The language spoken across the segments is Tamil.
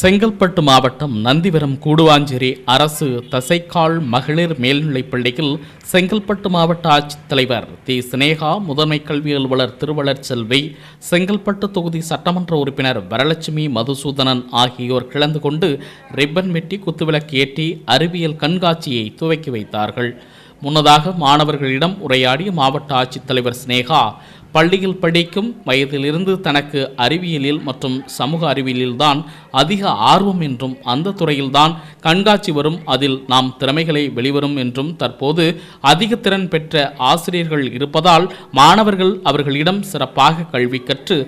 செங்கல்பட்டு மாவட்டம் நந்திவரம் கூடுவாஞ்சேரி அரசு தசைக்கால் மகளிர் மேல்நிலைப் பள்ளியில் செங்கல்பட்டு மாவட்ட ஆட்சித்தலைவர் தி. சினேகா முதன்மை கல்வி அலுவலர் திருவளர் செல்வி செங்கல்பட்டு தொகுதி சட்டமன்ற உறுப்பினர் வரலட்சுமி மதுசூதனன் ஆகியோர் கலந்து கொண்டு ரிப்பன் வெட்டி குத்துவிளக்கு ஏற்றி அறிவியல் கண்காட்சியை துவக்கி வைத்தார்கள். முன்னதாக மாணவர்களிடம் உரையாடிய மாவட்ட ஆட்சித்தலைவர் சினேகா பள்ளியில் படிக்கும் வயதிலிருந்து தனக்கு அறிவியலில் மற்றும் சமூக அறிவியலில்தான் அதிக ஆர்வம் என்றும் அந்த துறையில்தான் கண்காட்சி வரும் அதில் நாம் திறமைகளை வெளிவரும் என்றும் தற்போது அதிக திறன் பெற்ற ஆசிரியர்கள் இருப்பதால் மாணவர்கள் அவர்களிடம் சிறப்பாக கல்வி கற்று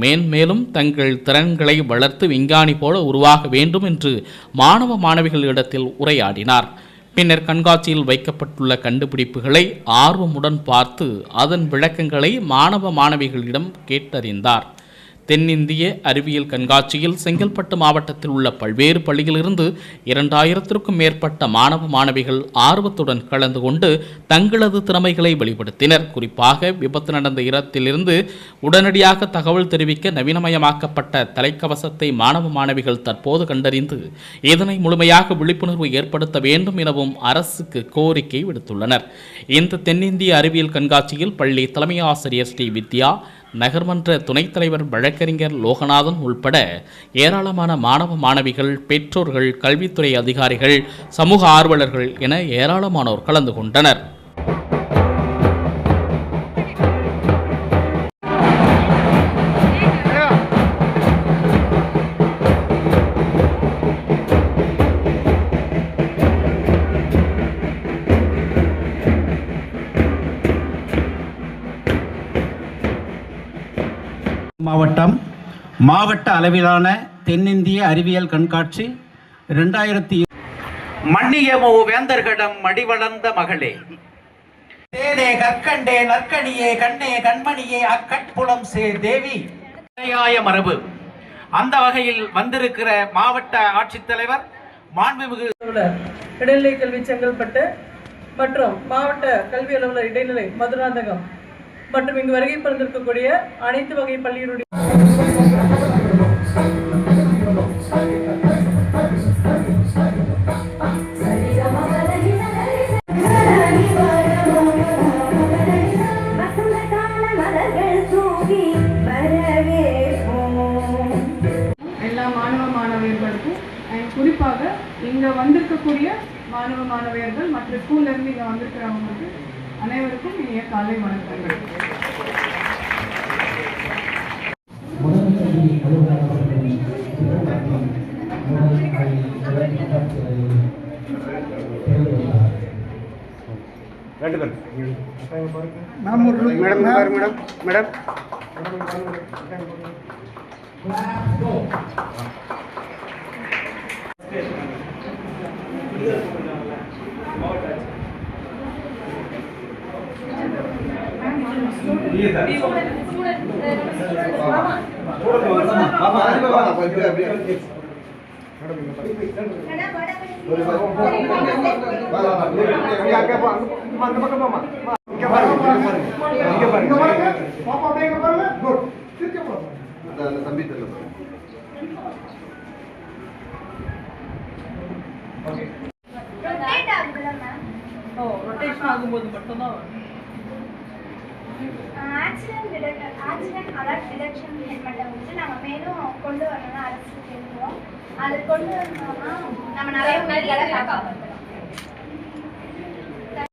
மேன்மேலும் தங்கள் திறன்களை வளர்த்து விஞ்ஞானி போல உருவாக வேண்டும் என்று மாணவ மாணவிகளிடத்தில் உரையாடினார். பின்னர் கண்காட்சியில் வைக்கப்பட்டுள்ள கண்டுபிடிப்புகளை ஆர்வமுடன் பார்த்து அதன் விளக்கங்களை மாணவ மாணவிகளிடம் கேட்டறிந்தார். தென்னிந்திய அறிவியல் கண்காட்சியில் செங்கல்பட்டு மாவட்டத்தில் உள்ள பல்வேறு பள்ளிகளிலிருந்து இரண்டாயிரத்திற்கும் மேற்பட்ட மாணவ மாணவிகள் ஆர்வத்துடன் கலந்து கொண்டு தங்களது திறமைகளை வெளிப்படுத்தினர். குறிப்பாக விபத்து நடந்த இடத்திலிருந்து உடனடியாக தகவல் தெரிவிக்க நவீனமயமாக்கப்பட்ட தலைக்கவசத்தை மாணவ மாணவிகள் தற்போது கண்டறிந்து இதனை முழுமையாக விழிப்புணர்வு ஏற்படுத்த வேண்டும் எனவும் அரசுக்கு கோரிக்கை விடுத்துள்ளனர். இந்த தென்னிந்திய அறிவியல் கண்காட்சியில் பள்ளி தலைமை ஆசிரியர் ஸ்ரீ வித்யா நகர்மன்ற துணைத் தலைவர் வழக்கறிஞர் லோகநாதன் உள்பட ஏராளமான மாணவ மாணவிகள் பெற்றோர்கள் கல்வித்துறை அதிகாரிகள் சமூக ஆர்வலர்கள் என ஏராளமானோர் கலந்து கொண்டனர். மாவட்டம் மாவட்ட அளவிலான தென்னிந்திய அறிவியல் கண்காட்சி ரெண்டாயிரத்தி மன்னியமோ வேந்தர்களிடம் மடிவளர்ந்த மகளே. தேனே கற்கண்டே நற்கனியே கண்ணே கண்மணியே அக்கட்புலம் சே தேவி. மரபு. அந்த வகையில் வந்திருக்கிற மாவட்ட ஆட்சித்தலைவர் மாண்புமிகு இடைநிலை கல்வி செங்கல்பட்டு மற்றும் மாவட்ட கல்வி அலுவலர் இடைநிலை மதுராந்தகம். மற்றும் இங்கு வருகை பிறந்திருக்கக்கூடிய அனைத்து வகை பள்ளியினுடைய எல்லா மாணவ மாணவியர்களுக்கும் குறிப்பாக இங்கே வந்திருக்கக்கூடிய மாணவ மாணவியர்கள் மற்ற ஸ்கூல்ல இருந்து இங்கே வந்திருக்கிறவங்களுக்கு அனைவருக்கும் இனிய காலை வணக்கங்கள். ஓ ரொட்டேஷன் ஆகும்போது மட்டும்தான் accident detector accident alert detection ஹெல்மெட்டை வந்து நம்ம மேலும் கொண்டு வரணும்னு அரசு கேட்குறோம் அது கொண்டு வரணும்னா நம்ம நிறைய உயிர்களை காப்பாற்றலாம்